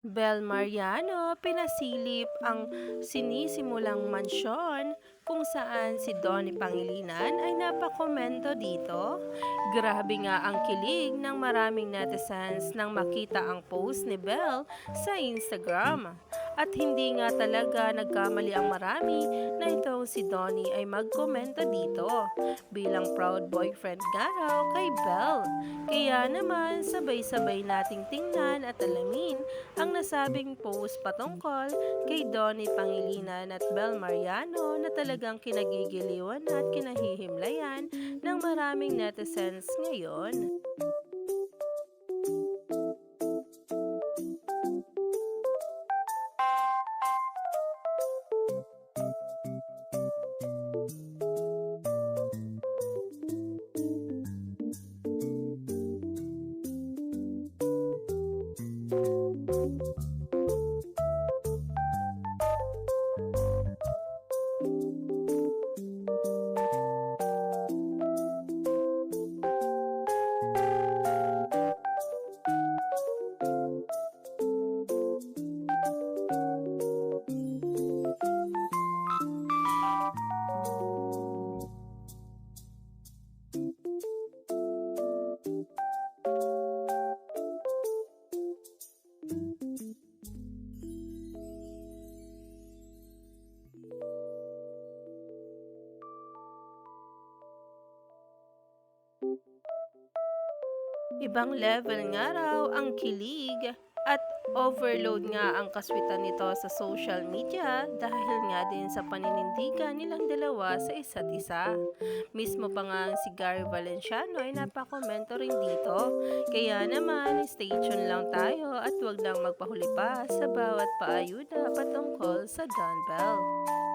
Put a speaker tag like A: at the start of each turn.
A: Bel Mariano pinasilip ang sinisimulang mansyon kung saan si Donnie Pangilinan ay napakomento dito. Grabe nga ang kilig ng maraming netizens nang makita ang post ni Bel sa Instagram. At hindi nga talaga nagkamali ang marami na ito si Donnie ay magkomento dito bilang proud boyfriend nga raw kay Bel. Kaya naman sabay-sabay nating tingnan at alamin ang nasabing post patungkol kay Donnie Pangilinan at Bel Mariano na talagang kinagigiliwan at kinahihimlayan ng maraming netizens ngayon. thank you Ibang level nga raw ang kilig at overload nga ang kaswitan nito sa social media dahil nga din sa paninindigan nilang dalawa sa isa't isa. Mismo pa nga si Gary Valenciano ay napakomento rin dito. Kaya naman, stay tuned lang tayo at wag lang magpahuli pa sa bawat paayuda patungkol sa Don.